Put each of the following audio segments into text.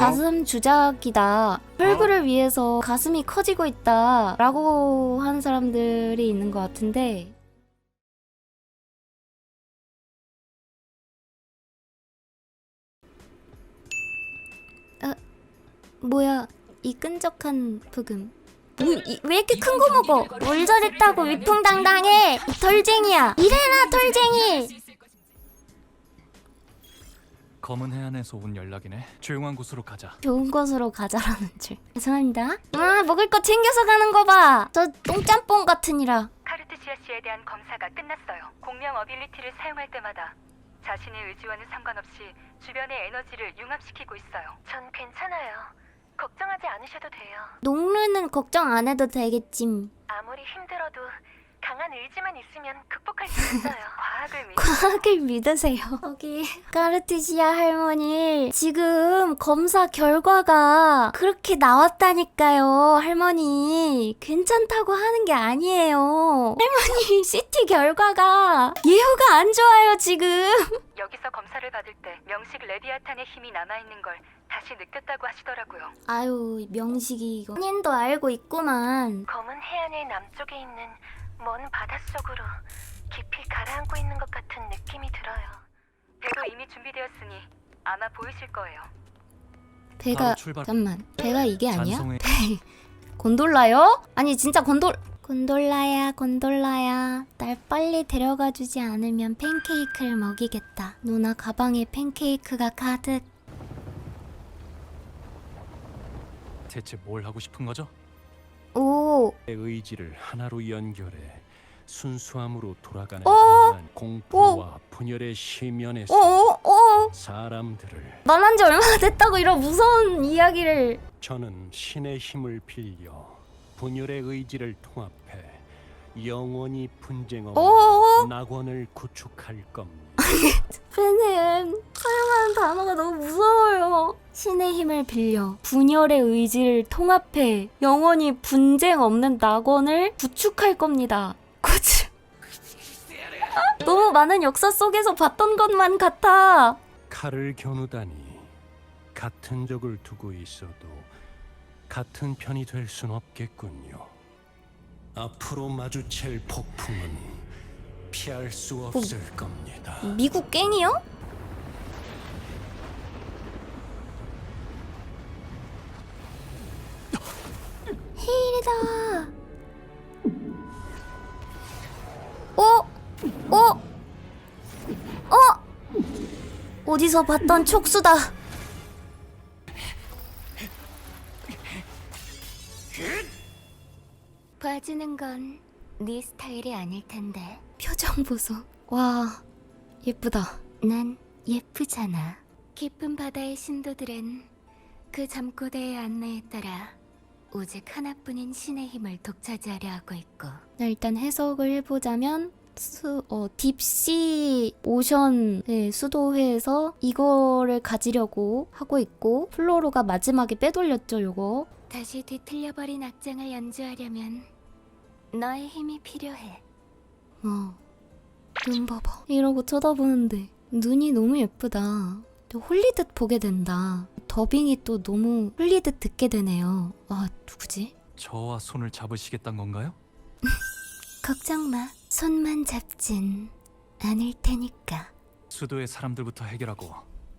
가슴 주작이다. 혈구를 위해서 가슴이 커지고 있다. 라고 하는 사람들이 있는 것 같은데. 아, 뭐야, 이 끈적한 부금. 뭐, 이- 왜 이렇게 큰 거 먹어? 뭘 잘했다고 위풍당당해! 이 털쟁이야! 이래라, 털쟁이! 검은 해안에서 온 연락이네. 조용한 곳으로 가자. 좋은 곳으로 가자라는 줄. 죄송합니다. 아, 먹을 거 챙겨서 가는 거 봐. 저 똥짬뽕 같으니라. 카르트시아 씨에 대한 검사가 끝났어요. 공명 어빌리티를 사용할 때마다 자신의 의지와는 상관없이 주변의 에너지를 융합시키고 있어요. 전 괜찮아요. 걱정하지 않으셔도 돼요. 농르는 걱정 안 해도 되겠지. 아무리 힘들어도 강한 의지만 있으면 극복할 수 있어요. 과학을 믿 과학을 믿으세요. 거기 까르티시아 할머니 지금 검사 결과가 그렇게 나왔다니까요. 할머니 괜찮다고 하는 게 아니에요. 할머니 CT 결과가 예후가 안 좋아요 지금. 여기서 검사를 받을 때 명식 레비아탄의 힘이 남아 있는 걸 다시 느꼈다고 하시더라고요. 아유 명식이 이거. 본인도 알고 있구만. 검은 해안의 남쪽에 있는 먼 바닷속으로 깊이 가라앉고 있는 것 같은 느낌이 들어요. 배도 이미 준비되었으니 아마 보이실 거예요. 배가 바로 출발. 잠만 배가 이게 아니야? 잔송해. 배 곤돌라요? 아니 진짜 곤돌 곤돌라야 곤돌라야 날 빨리 데려가 주지 않으면 팬케이크를 먹이겠다 누나 가방에 팬케이크가 가득 대체 뭘 하고 싶은 거죠? 오. 내 의지를 하나로 연결해 순수함으로 돌아가는 어? 강한 공포와 분열의 심연에서 오오오 사람들을 말한 지 얼마나 됐다고 이런 무서운 이야기를. 저는 신의 힘을 빌려 분열의 의지를 통합해 영원히 분쟁 없는 오오 낙원을 구축할 겁니다. 팬은 사용하는 단어가 너무 무서워요. 신의 힘을 빌려 분열의 의지를 통합해 영원히 분쟁 없는 낙원을 구축할 겁니다. 구축 너무 많은 역사 속에서 봤던 것만 같아. 칼을 겨누다니 같은 적을 두고 있어도 같은 편이 될 순 없겠군요. 앞으로 마주칠 폭풍은 피할 수 없을 겁니다. 미국 갱이요? 헤일이다. 어? 어? 어? 어디서 봤던 촉수다. 봐주는 건 네 스타일이 아닐 텐데. 표정 보소. 와, 예쁘다. 난 예쁘잖아. 깊은 바다의 신도들은 그 잠꼬대의 안내에 따라 오직 하나뿐인 신의 힘을 독차지하려 하고 있고. 일단 해석을 해보자면 수, 어, 딥시 오션 의 수도회에서 이거를 가지려고 하고 있고 플로로가 마지막에 빼돌렸죠 요거 다시 뒤틀려버린 악장을 연주하려면 너의 힘이 필요해 어, 눈 봐봐. 이러고 쳐다보는데 눈이 너무 예쁘다. 또 홀리듯 보게 된다. 더빙이 또 너무 홀리듯 듣게 되네요. 와, 누구지? 저와 손을 잡으시겠단 건가요? 걱정 마. 손만 잡진 않을 테니까. 수도의 사람들부터 해결하고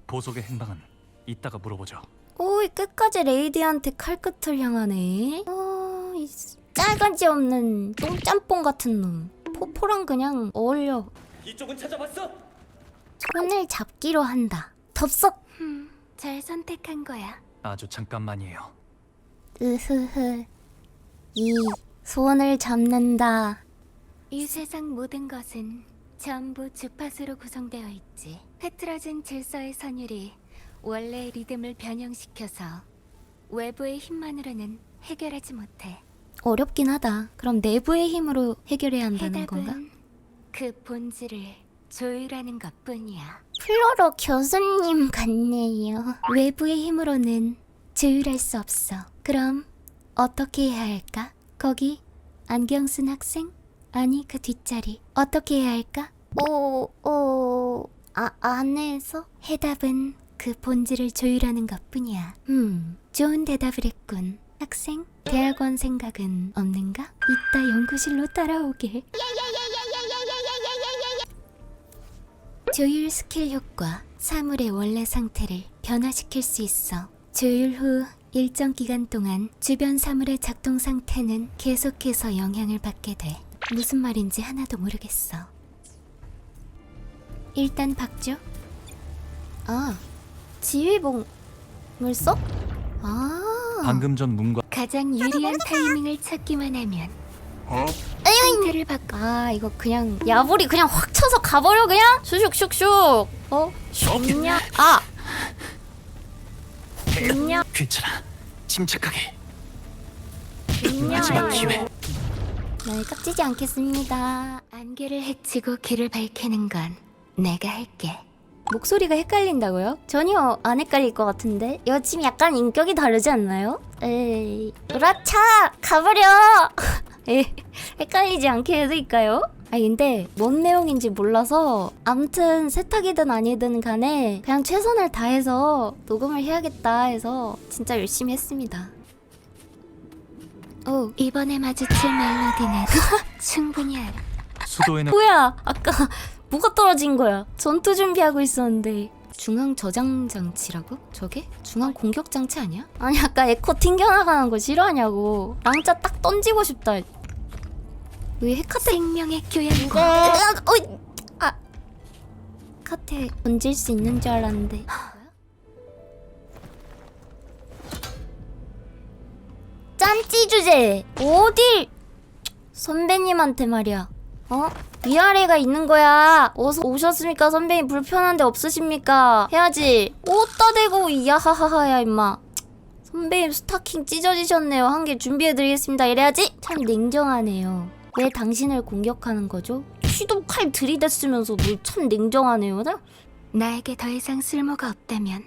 보석의 행방은 이따가 물어보죠. 오이 끝까지 레이디한테 칼끝을 향하네. 어, 이 짜가지 없는 똥짬뽕 같은 놈. 포포랑 그냥 어울려. 이쪽은 찾아봤어? 손을 잡기로 한다. 덥석. 음, 잘 선택한 거야. 아주 잠깐만이에요. 으흐흐. 이 손을 잡는다. 이 세상 모든 것은 전부 주파수로 구성되어 있지. 흐트러진 질서의 선율이 원래의 리듬을 변형시켜서 외부의 힘만으로는 해결하지 못해. 어렵긴 하다. 그럼 내부의 힘으로 해결해야 한다는 건가? 그 본질을 조율하는 것뿐이야. 플로로 교수님 같네요. 외부의 힘으로는 조율할 수 없어. 그럼 어떻게 해야 할까? 거기 안경 쓴 학생? 아니 그 뒷자리 어떻게 해야 할까? 오, 오, 아, 안에서? 해답은 그 본질을 조율하는 것뿐이야. 음, 좋은 대답을 했군. 학생, 대학원 생각은 없는가? 이따 연구실로 따라오게. 조율 스킬 효과, 사물의 원래 상태를 변화시킬 수 있어. 조율 후 일정 기간 동안 주변 사물의 작동 상태는 계속해서 영향을 받게 돼. 무슨 말인지 하나도 모르겠어. 일단 박죠. 아, 지휘봉을 써? 아. 방금 전 문과 가장 유리한 타이밍을 찾기만 하면 상태를 바꿔 아 이거 그냥 야불이 그냥 확 쳐서 가버려 그냥 슉슉슉슉 어? 좋냐? 아! 좋냐? 괜찮아. 침착하게. 마지막 기회. 날 깍지지 않겠습니다 안개를 헤치고 길을 밝히는 건 내가 할게 목소리가 헷갈린다고요? 전혀 안 헷갈릴 것 같은데? 여친 약간 인격이 다르지 않나요? 에이 으라차! 가버려! 에 헷갈리지 않게 해드릴까요? 아 근데 뭔 내용인지 몰라서 암튼 세탁이든 아니든 간에 그냥 최선을 다해서 녹음을 해야겠다 해서 진짜 열심히 했습니다. 오. 이번에 마주칠 멜로디는 충분히 알아. 수도에는 뭐야? 아까 뭐가 떨어진 거야? 전투 준비하고 있었는데. 중앙 저장 장치라고? 저게? 중앙 공격 장치 아니야? 아니 아까 에코 튕겨나가는 거 싫어하냐고. 랑짜 딱 던지고 싶다. 왜 헤카테? 생명의 교양과 어, 아. 카테 던질 수 있는 줄 알았는데. 짠찌 주제. 어딜? 선배님한테 말이야. 어? 위아래가 있는 거야. 어서 오셨습니까? 선배님 불편한데 없으십니까? 해야지. 어따 대고 야하하하야 임마. 선배님 스타킹 찢어지셨네요. 한 개 준비해드리겠습니다. 이래야지. 참 냉정하네요. 왜 당신을 공격하는 거죠? 시도 칼 들이댔으면서 뭘참 냉정하네요. 나? 나에게 더 이상 쓸모가 없다면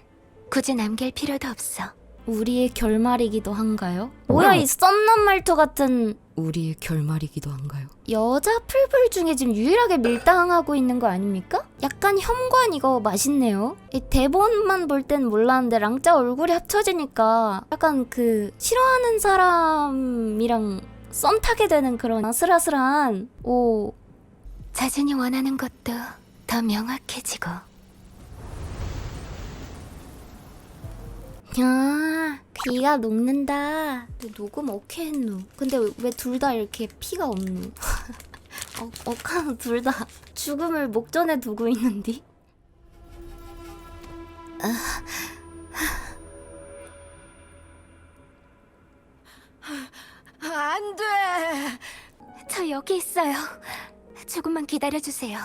굳이 남길 필요도 없어. 우리의 결말이기도 한가요? 뭐야 이 썸남 말투 같은 우리의 결말이기도 한가요? 여자 풀불 중에 지금 유일하게 밀당하고 있는 거 아닙니까? 약간 현관 이거 맛있네요. 이 대본만 볼 땐 몰랐는데 랑짜 얼굴이 합쳐지니까 약간 그 싫어하는 사람이랑 썸 타게 되는 그런 아슬아슬한 오 자신이 원하는 것도 더 명확해지고 야, 귀가 녹는다. 너 녹음 어케 했노? 근데 왜 둘 다 이렇게 피가 없노? 어, 어카노 둘다 죽음을 목전에 두고 있는디? 안 돼. 저 여기 있어요. 조금만 기다려주세요.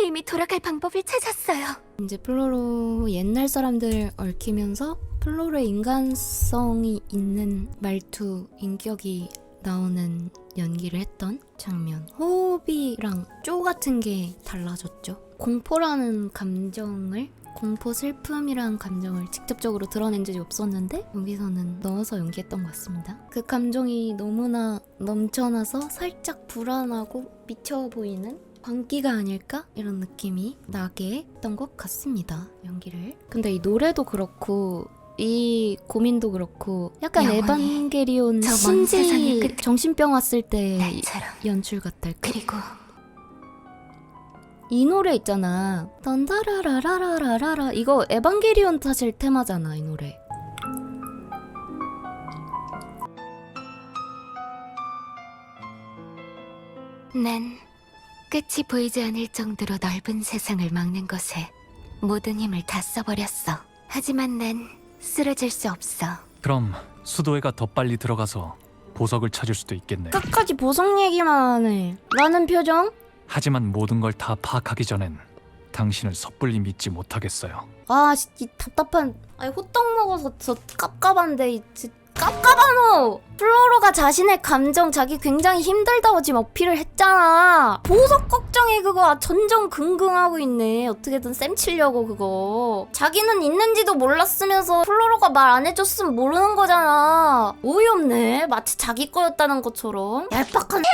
이미 돌아갈 방법을 찾았어요. 이제 플로로 옛날 사람들 얽히면서 플로로의 인간성이 있는 말투, 인격이 나오는 연기를 했던 장면. 호흡이랑 쪼 같은 게 달라졌죠. 공포라는 감정을 공포 슬픔이라는 감정을 직접적으로 드러낸 적이 없었는데 여기서는 넣어서 연기했던 것 같습니다. 그 감정이 너무나 넘쳐나서 살짝 불안하고 미쳐 보이는 광기가 아닐까? 이런 느낌이 나게 했던 것 같습니다. 연기를. 근데 이 노래도 그렇고 이 고민도 그렇고 약간 영원히 에반게리온 저먼 세상의 신지 끝- 정신병 왔을 때 나처럼. 연출 같달까? 그리고 이 노래 있잖아. 던다라라라라라라 이거 에반게리온 사실 테마잖아 이 노래. 난 끝이 보이지 않을 정도로 넓은 세상을 막는 것에 모든 힘을 다 써버렸어. 하지만 난 쓰러질 수 없어. 그럼 수도에가 더 빨리 들어가서 보석을 찾을 수도 있겠네. 끝까지 보석 얘기만 하네. 라는 표정? 하지만 모든 걸 다 파악하기 전엔 당신을 섣불리 믿지 못하겠어요. 아, 씨, 이 답답한. 아니 호떡 먹어서 저 깝깝한데 이 지- 깝깝하노. 플로로가 자신의 감정 자기 굉장히 힘들다고 지금 어필을 했잖아. 보석 걱정에 그거 전전긍긍하고 있네. 어떻게든 쌤 치려고 그거. 자기는 있는지도 몰랐으면서 플로로가 말 안 해줬으면 모르는 거잖아. 어이없네. 마치 자기 거였다는 것처럼. 얄팍한 했지.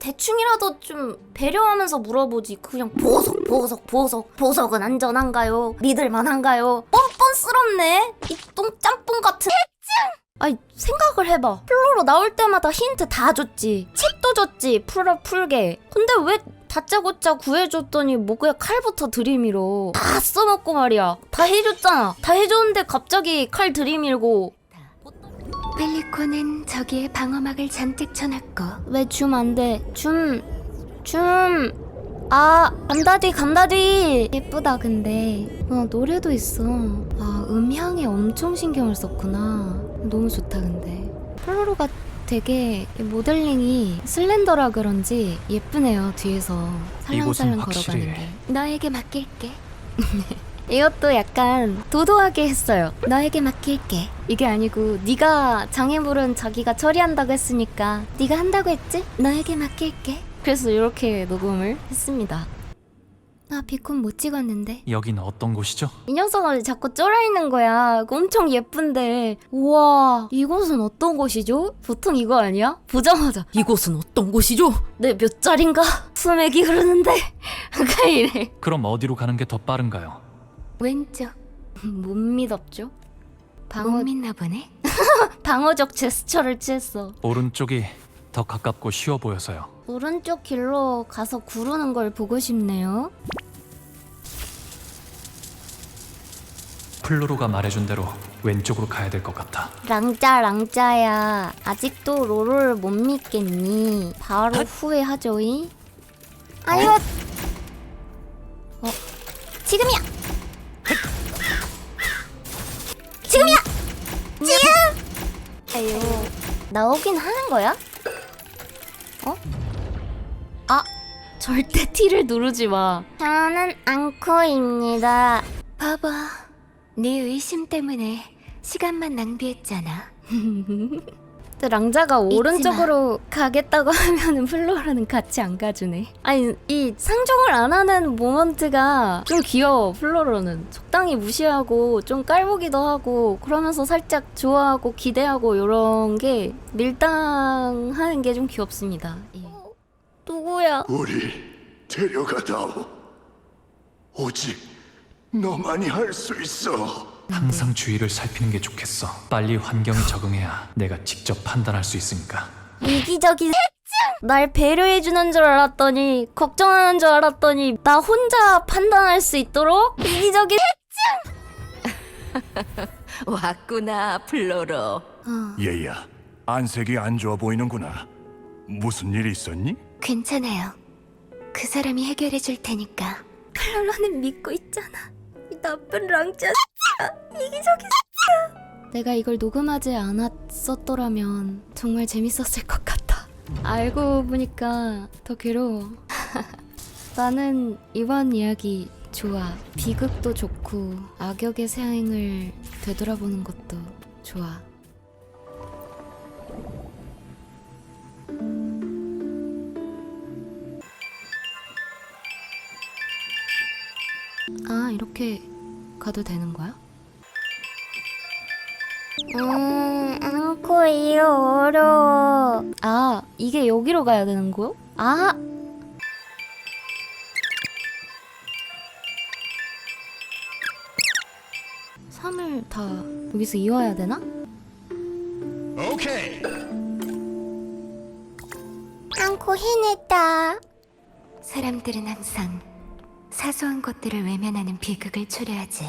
대충이라도 좀 배려하면서 물어보지 그냥 보석 보석 보석 보석은 안전한가요? 믿을 만한가요? 뻔뻔스럽네 이 똥짬뽕 같은 아니 생각을 해봐. 플로로 나올 때마다 힌트 다 줬지. 칩도 줬지 풀어 풀게. 근데 왜 다짜고짜 구해줬더니 목에 칼부터 들이밀어? 다 써먹고 말이야. 다 해줬잖아. 다 해줬는데 갑자기 칼 들이밀고. 펠리코는 저기에 방어막을 잔뜩 쳐놨고. 왜 줌 안돼? 줌 줌. 아 간다디 간다디. 예쁘다 근데. 어 노래도 있어. 아 음향에 엄청 신경을 썼구나 너무 좋다 근데 플로로가 되게 모델링이 슬렌더라 그런지 예쁘네요 뒤에서 살랑살랑 걸어가는 게 너에게 맡길게 이것도 약간 도도하게 했어요. 너에게 맡길게. 이게 아니고 네가 장애물은 자기가 처리한다고 했으니까 네가 한다고 했지? 너에게 맡길게. 그래서 이렇게 녹음을 했습니다. 아 비콘 못 찍었는데 여긴 어떤 곳이죠? 이 녀석을 자꾸 쫄아있는 거야. 엄청 예쁜데 우와 이곳은 어떤 곳이죠? 보통 이거 아니야? 보자마자 이곳은 어떤 곳이죠? 네몇 자리인가? 수맥이 흐르는데 그러니까 이래. 그럼 어디로 가는 게 더 빠른가요? 왼쪽 못 믿었죠? 방어 못 믿나 보네. 방어적 제스처를 취했어. 오른쪽이 더 가깝고 쉬워 보여서요. 오른쪽 길로 가서 구르는 걸 보고 싶네요. 플로로가 말해준 대로 왼쪽으로 가야 될 것 같아. 랑짜 랑짜야 아직도 로로를 못 믿겠니? 바로 후회하죠이. 아유. 어 지금이야. 지금이야. 지금. 아유 나오긴 하는 거야? 어? 아 절대 T를 누르지 마. 저는 앙코입니다. 봐봐. 네 의심 때문에 시간만 낭비했잖아. 근데 랑자가 오른쪽으로 가겠다고 하면은 플로라는 같이 안 가주네. 아니 이 상종을 안 하는 모먼트가 좀 귀여워. 플로로는 적당히 무시하고 좀 깔보기도 하고 그러면서 살짝 좋아하고 기대하고 이런 게 밀당하는 게 좀 귀엽습니다. 예. 누구야? 우리 데려가다오. 오직 너만이 할 수 있어. 항상 주위를 살피는 게 좋겠어. 빨리 환경에 적응해야 내가 직접 판단할 수 있으니까. 이기적인 날 배려해주는 줄 알았더니 걱정하는 줄 알았더니 나 혼자 판단할 수 있도록 이기적인 왔구나, 플로로. 어, 얘야, 안색이 안 좋아 보이는구나. 무슨 일 있었니? 괜찮아요. 그 사람이 해결해 줄 테니까. 플로로는 믿고 있잖아. 이 나쁜 랑자 이기적인 내가 이걸 녹음하지 않았었더라면 정말 재밌었을 것 같아. 알고 보니까 더 괴로워. 나는 이번 이야기 좋아. 비극도 좋고 악역의 생을 되돌아보는 것도 좋아 아 이렇게 가도 되는 거야? 음, 안고 이어 어려워. 아, 이게 여기로 가야 되는 거요? 아. 삼을다 여기서 이어야 되나? 오케이. 안고 해냈다. 사람들은 항상 사소한 것들을 외면하는 비극을 초래하지.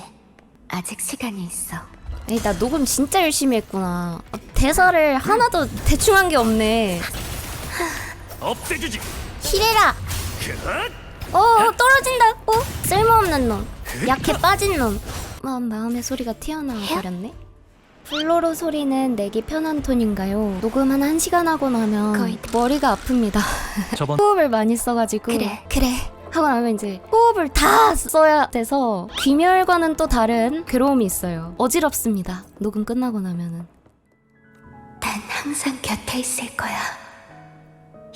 아직 시간이 있어. 에이, 나 녹음 진짜 열심히 했구나. 아, 대사를 하나도 대충 한 게 없네. 없애주지. 히레라! 어, 떨어진다! 어? 쓸모없는 놈. 약해 빠진 놈. 마음, 마음의 소리가 튀어나와 버렸네. 플로로 소리는 내기 편한 톤인가요? 녹음 한 1시간 하고 나면 머리가 아픕니다. 저번 호흡을 많이 써가지고 그래 그래 하고 나면 이제 호흡을 다 써야 돼서 귀멸과는 또 다른 괴로움이 있어요. 어지럽습니다. 녹음 끝나고 나면은. 난 항상 곁에 있을 거야.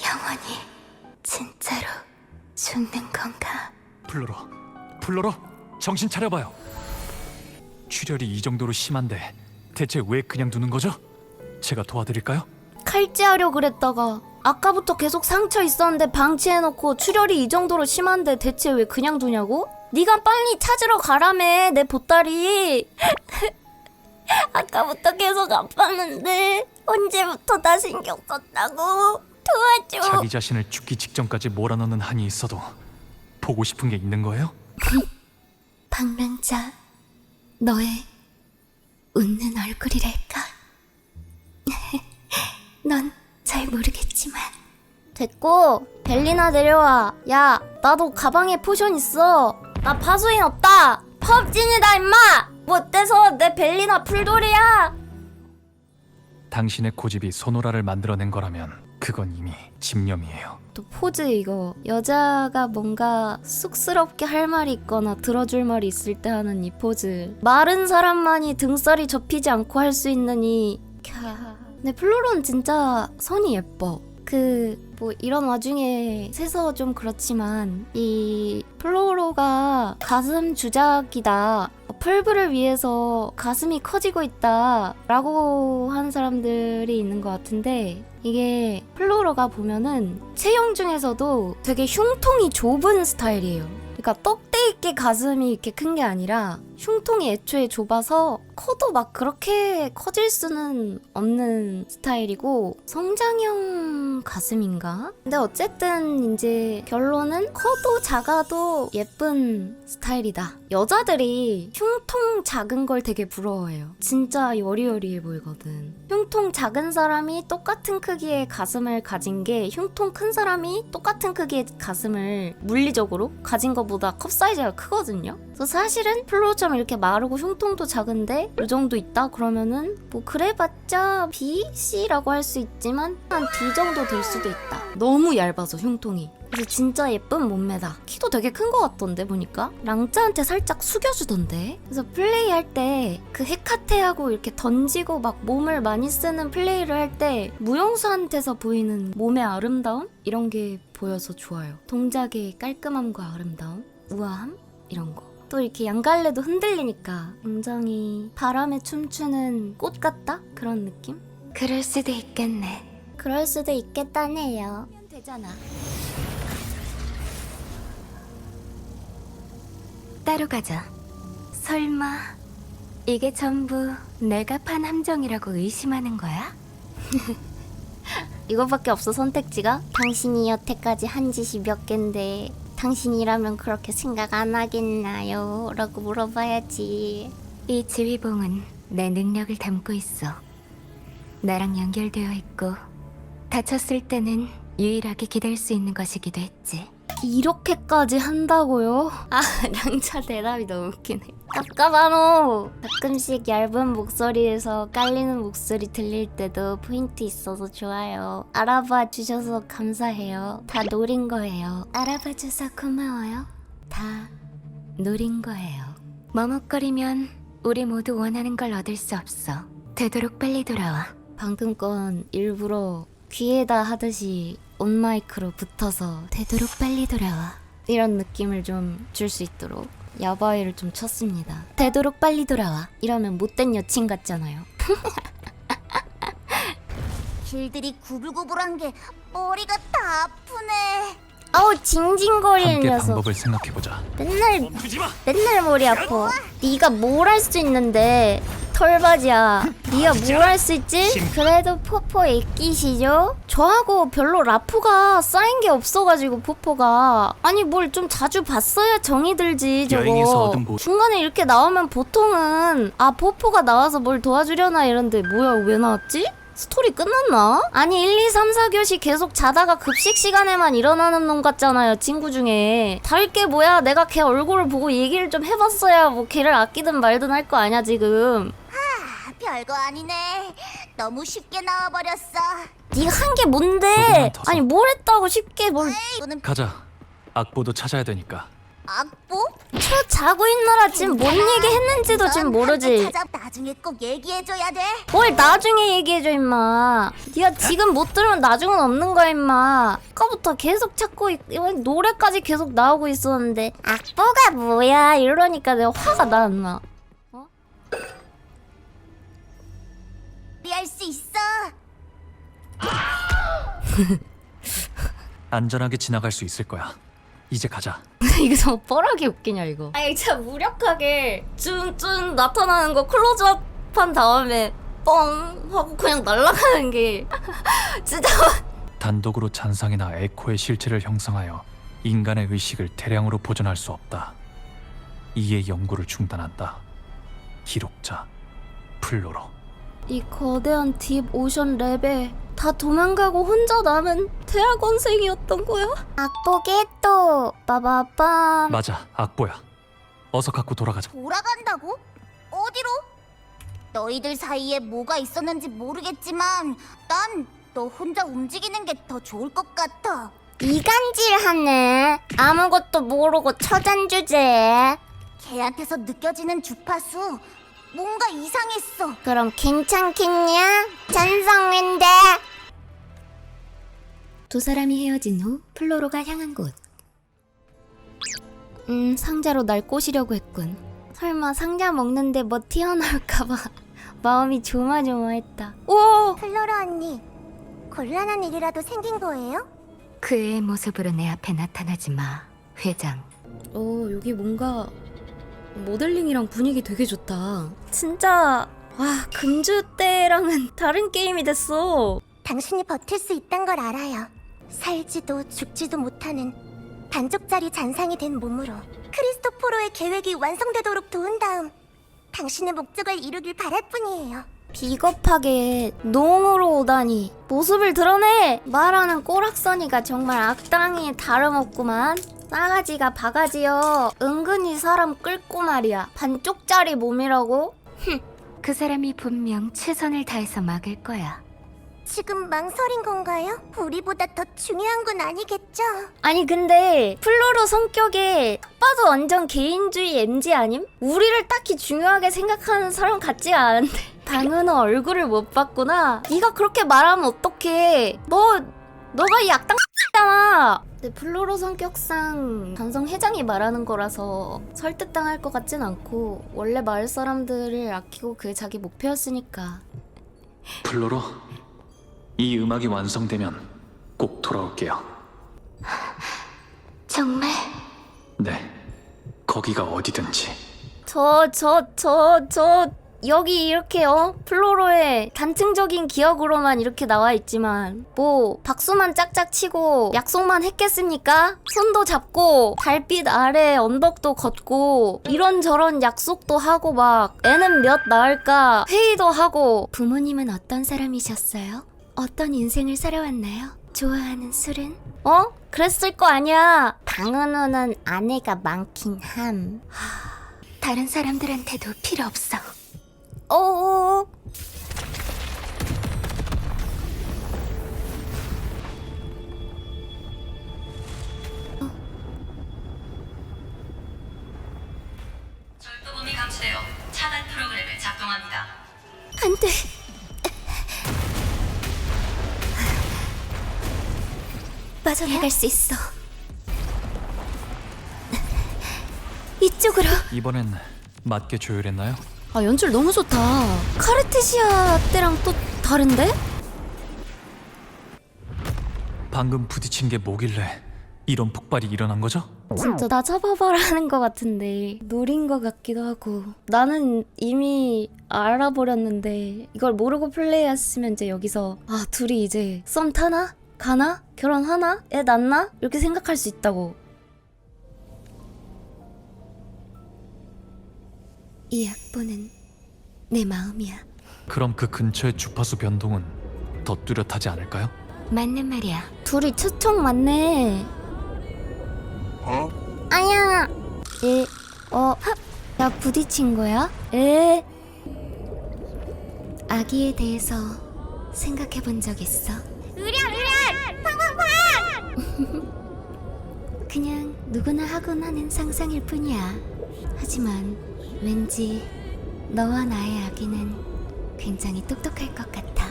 영원히 진짜로 죽는 건가? 플로로, 플로로, 정신 차려봐요. 출혈이 이 정도로 심한데 대체 왜 그냥 두는 거죠? 제가 도와드릴까요? 칼질하려 그랬다가 아까부터 계속 상처 있었는데 방치해놓고 출혈이 이 정도로 심한데 대체 왜 그냥 두냐고? 네가 빨리 찾으러 가라며 내 보따리. 아까부터 계속 아팠는데 언제부터 나 신경 썼다고? 도와줘. 자기 자신을 죽기 직전까지 몰아넣는 한이 있어도 보고 싶은 게 있는 거예요? 방랑자 너의 웃는 얼굴이랄까? 넌 잘 모르겠지 만. 됐고 벨리나 내려와. 야 나도 가방에 포션 있어. 나 파수인 없다. 펍진이다 임마! 뭐 어때서 내 벨리나 풀돌이야! 당신의 고집이 소노라를 만들어낸 거라면 그건 이미 집념이에요. 또 포즈 이거. 여자가 뭔가 쑥스럽게 할 말이 있거나 들어줄 말이 있을 때 하는 이 포즈. 마른 사람만이 등살이 접히지 않고 할 수 있는 이. 캬. 근데 플로론 진짜 선이 예뻐 그 뭐 이런 와중에 세서 좀 그렇지만 이 플로로가 가슴 주작이다. 펄브를 위해서 가슴이 커지고 있다 라고 하는 사람들이 있는 것 같은데 이게 플로로가 보면은 체형 중에서도 되게 흉통이 좁은 스타일이에요. 그러니까 떡대 있게 가슴이 이렇게 큰 게 아니라 흉통이 애초에 좁아서 커도 막 그렇게 커질 수는 없는 스타일이고 성장형 가슴인가? 근데 어쨌든 이제 결론은 커도 작아도 예쁜 스타일이다. 여자들이 흉통 작은 걸 되게 부러워해요. 진짜 여리여리해 보이거든. 흉통 작은 사람이 똑같은 크기의 가슴을 가진 게 흉통 큰 사람이 똑같은 크기의 가슴을 물리적으로 가진 것보다 컵 사이즈가 크거든요. 그래서 사실은 플로 처럼 이렇게 마르고 흉통도 작은데 이 정도 있다 그러면은 뭐 그래봤자 B, C라고 할 수 있지만 한 D 정도 될 수도 있다. 너무 얇아서 흉통이. 그래서 진짜 예쁜 몸매다. 키도 되게 큰 것 같던데 보니까 랑짜한테 살짝 숙여주던데. 그래서 플레이할 때 그 헤카테하고 이렇게 던지고 막 몸을 많이 쓰는 플레이를 할 때 무용수한테서 보이는 몸의 아름다움 이런 게 보여서 좋아요. 동작의 깔끔함과 아름다움, 우아함 이런 거. 또 이렇게 양갈래도 흔들리니까 굉장히 바람에 춤추는 꽃 같다 그런 느낌? 그럴 수도 있겠네. 그럴 수도 있겠다네요. 되잖아. 따로 가자. 설마 이게 전부 내가 판 함정이라고 의심하는 거야? 이거밖에 없어 선택지가? 당신이 여태까지 한 짓이 몇 갠데 당신이라면 그렇게 생각 안 하겠나요? 라고 물어봐야지. 이 지휘봉은 내 능력을 담고 있어. 나랑 연결되어 있고 다쳤을 때는 유일하게 기댈 수 있는 것이기도 했지. 이렇게까지 한다고요? 아, 랑차 대답이 너무 웃기네. 깝깝하노. 가끔씩 얇은 목소리에서 깔리는 목소리 들릴 때도 포인트 있어서 좋아요. 알아봐 주셔서 감사해요. 다 노린 거예요. 알아봐 줘서 고마워요. 다 노린 거예요. 머뭇거리면 우리 모두 원하는 걸 얻을 수 없어. 되도록 빨리 돌아와. 방금 건 일부러 귀에다 하듯이 온마이크로 붙어서 되도록 빨리 돌아와. 이런 느낌을 좀 줄 수 있도록 야바이를 좀 쳤습니다. 되도록 빨리 돌아와. 이러면 못된 여친 같잖아요. 길들이 구불구불한 게 머리가 다 아프네. 아우 징징거리는 함께 녀석. 방법을 생각해 보자. 맨날 맨날 머리 아파. 네가 뭘 할 수 있는데 털바지야. 네가 뭘 할 수 있지? 그래도 포포 애끼시죠? 저하고 별로 라프가 쌓인 게 없어가지고 포포가 아니 뭘 좀 자주 봤어야 정이 들지 여행에서 저거. 얻은 뭐- 중간에 이렇게 나오면 보통은 아 포포가 나와서 뭘 도와주려나 이런데 뭐야 왜 나왔지? 스토리 끝났나? 아니 1, 2, 3, 4교시 계속 자다가 급식 시간에만 일어나는 놈 같잖아요 친구 중에 다를 게 뭐야 내가 걔 얼굴을 보고 얘기를 좀 해봤어야 뭐 걔를 아끼든 말든 할 거 아니야 지금 아, 별거 아니네. 너무 쉽게 나와버렸어. 네가 한 게 뭔데 조금만 더 아니 뭘 했다고 쉽게 뭘 가자. 악보도 찾아야 되니까. 악보? 쳐 자고 있느라 지금 뭔 얘기 했는지도 지금 넌 모르지 찾아 나중에 꼭 얘기해줘야 돼. 뭘 나중에 얘기해줘 임마 네가 지금 못 들으면 나중은 없는 거야 임마 아까부터 계속 찾고 있, 노래까지 계속 나오고 있었는데 악보가 뭐야 이러니까 내가 화가 나나 우리 할 수 있어. 안전하게 지나갈 수 있을 거야. 이제 가자. 이게 저 뻘하게 웃기냐 이거 아니 진짜 무력하게 쭌쭌 나타나는 거 클로즈업 한 다음에 뻥 하고 그냥 날아가는 게 진짜 단독으로 잔상이나 에코의 실체를 형성하여 인간의 의식을 대량으로 보존할 수 없다. 이에 연구를 중단한다. 기록자 플로로. 이 거대한 딥 오션 랩에 다 도망가고 혼자 남은 대학원생이었던 거야? 악보게또 빠바밤. 맞아, 악보야. 어서 갖고 돌아가자. 돌아간다고? 어디로? 너희들 사이에 뭐가 있었는지 모르겠지만 난 너 혼자 움직이는 게 더 좋을 것 같아. 이간질하네. 아무것도 모르고 처잔 주제. 걔한테서 느껴지는 주파수 뭔가 이상했어. 그럼 괜찮겠냐? 전성인데. 두 사람이 헤어진 후 플로로가 향한 곳. 음, 상자로 날 꼬시려고 했군. 설마 상자 먹는데 뭐 튀어나올까봐 마음이 조마조마했다. 오! 플로라 언니, 곤란한 일이라도 생긴 거예요? 그의 모습으로 내 앞에 나타나지 마, 회장. 어, 여기 뭔가 모델링이랑 분위기 되게 좋다. 진짜 와, 금주 때랑은 다른 게임이 됐어. 당신이 버틸 수 있단 걸 알아요. 살지도 죽지도 못하는 반쪽짜리 잔상이 된 몸으로 크리스토포로의 계획이 완성되도록 도운 다음 당신의 목적을 이루길 바랄 뿐이에요. 비겁하게 농으로 오다니 모습을 드러내 말하는 꼬락서니가 정말 악당이 다름없구만 싸가지가 바가지여. 은근히 사람 끌고 말이야. 반쪽짜리 몸이라고. 그 사람이 분명 최선을 다해서 막을 거야. 지금 망설인 건가요? 우리보다 더 중요한 건 아니겠죠? 아니 근데 플로로 성격에 딱 봐도 완전 개인주의 MG 아님? 우리를 딱히 중요하게 생각하는 사람 같지 않은데. 방은호 얼굴을 못 봤구나. 네가 그렇게 말하면 어떡해? 너 너가 이 악당 잖아 근데 플로로 성격상 단성 회장이 말하는 거라서 설득당할 것 같진 않고 원래 마을 사람들을 아끼고 그게 자기 목표였으니까 플로로, 이 음악이 완성되면 꼭 돌아올게요. 정말 네, 거기가 어디든지. 저, 저, 저, 저, 여기 이렇게, 어? 플로로의 단층적인 기억으로만 이렇게 나와 있지만, 뭐, 박수만 짝짝 치고, 약속만 했겠습니까? 손도 잡고, 달빛 아래 언덕도 걷고, 이런저런 약속도 하고, 막, 애는 몇 낳을까, 회의도 하고. 부모님은 어떤 사람이셨어요? 어떤 인생을 살아왔나요? 좋아하는 술은? 어? 그랬을 거 아니야. 방은호는 아내가 많긴 함. 다른 사람들한테도 필요 없어. 오, 절도범이 감지되어 차단 프로그램을 작동합니다. 안 돼. 빠져나갈 수 있어. 이쪽으로. 이번엔 맞게 조율했나요? 아 연출 너무 좋다. 카르테시아 때랑 또 다른데? 방금 부딪힌 게 뭐길래 이런 폭발이 일어난 거죠? 진짜 나 잡아봐라는 것 같은데 노린 것 같기도 하고 나는 이미 알아버렸는데 이걸 모르고 플레이했으면 이제 여기서 아 둘이 이제 썸 타나? 가나? 결혼하나? 애 낳나? 이렇게 생각할 수 있다고 이 악보는 내 마음이야 그럼 그 근처의 주파수 변동은 더 뚜렷하지 않을까요? 맞는 말이야 둘이 추청 맞네 어? 아야. 에, 어, 합. 나 부딪힌 거야? 에. 아기에 대해서 생각해 본 적 있어? 으랴 으랴, 팡팡팡! 그냥 누구나 하곤 하는 상상일 뿐이야. 하지만 왠지 너와 나의 아기는 굉장히 똑똑할 것 같아.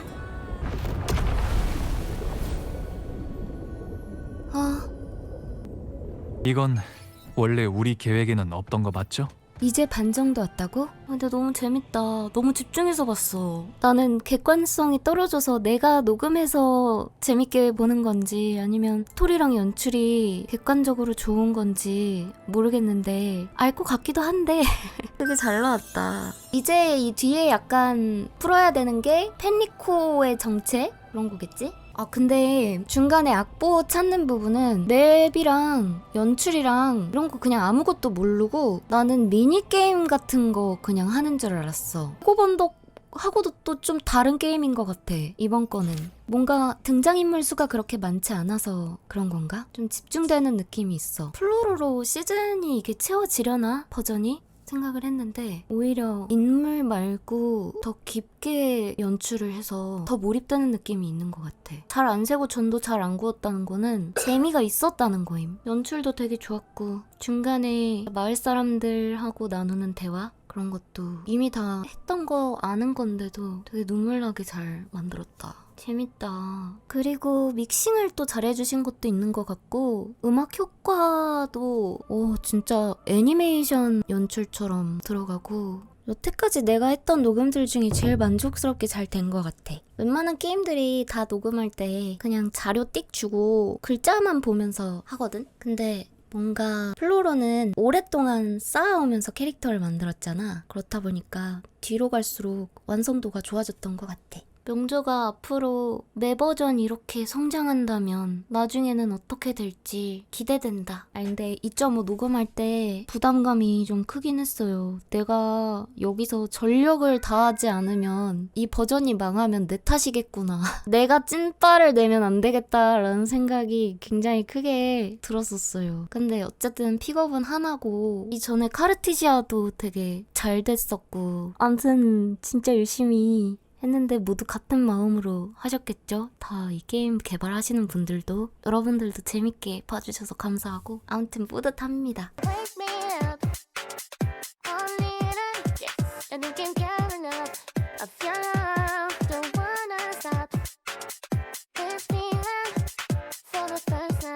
어, 이건 원래 우리 계획에는 없던 거 맞죠? 이제 반 정도 왔다고? 근데 너무 재밌다. 너무 집중해서 봤어. 나는 객관성이 떨어져서 내가 녹음해서 재밌게 보는 건지 아니면 스토리랑 연출이 객관적으로 좋은 건지 모르겠는데 알 것 같기도 한데 되게 잘 나왔다. 이제 이 뒤에 약간 풀어야 되는 게 펜리코의 정체? 그런 거겠지? 아 근데 중간에 악보 찾는 부분은 랩이랑 연출이랑 이런 거 그냥 아무것도 모르고 나는 미니게임 같은 거 그냥 하는 줄 알았어 꼬번덕 하고도 또 좀 다른 게임인 것 같아 이번 거는 뭔가 등장인물 수가 그렇게 많지 않아서 그런 건가? 좀 집중되는 느낌이 있어 플로로로 시즌이 이게 채워지려나 버전이? 생각을 했는데 오히려 인물 말고 더 깊게 연출을 해서 더 몰입되는 느낌이 있는 것 같아. 잘 안 세고 전도 잘 안 구웠다는 거는 재미가 있었다는 거임. 연출도 되게 좋았고 중간에 마을 사람들하고 나누는 대화 그런 것도 이미 다 했던 거 아는 건데도 되게 눈물 나게 잘 만들었다. 재밌다. 그리고 믹싱을 또 잘해주신 것도 있는 것 같고, 음악 효과도, 오, 진짜 애니메이션 연출처럼 들어가고, 여태까지 내가 했던 녹음들 중에 제일 만족스럽게 잘 된 것 같아. 웬만한 게임들이 다 녹음할 때 그냥 자료 띡 주고 글자만 보면서 하거든? 근데 뭔가 플로로는 오랫동안 쌓아오면서 캐릭터를 만들었잖아. 그렇다 보니까 뒤로 갈수록 완성도가 좋아졌던 것 같아. 명조가 앞으로 매 버전 이렇게 성장한다면 나중에는 어떻게 될지 기대된다. 아 근데 2.5 녹음할 때 부담감이 좀 크긴 했어요. 내가 여기서 전력을 다하지 않으면 이 버전이 망하면 내 탓이겠구나. 내가 찐빠를 내면 안 되겠다라는 생각이 굉장히 크게 들었었어요. 근데 어쨌든 픽업은 하나고 이전에 카르티시아도 되게 잘 됐었고 아무튼 진짜 열심히 했는데 모두 같은 마음으로 하셨겠죠? 다 이 게임 개발하시는 분들도 여러분들도 재밌게 봐주셔서 감사하고 아무튼 뿌듯합니다.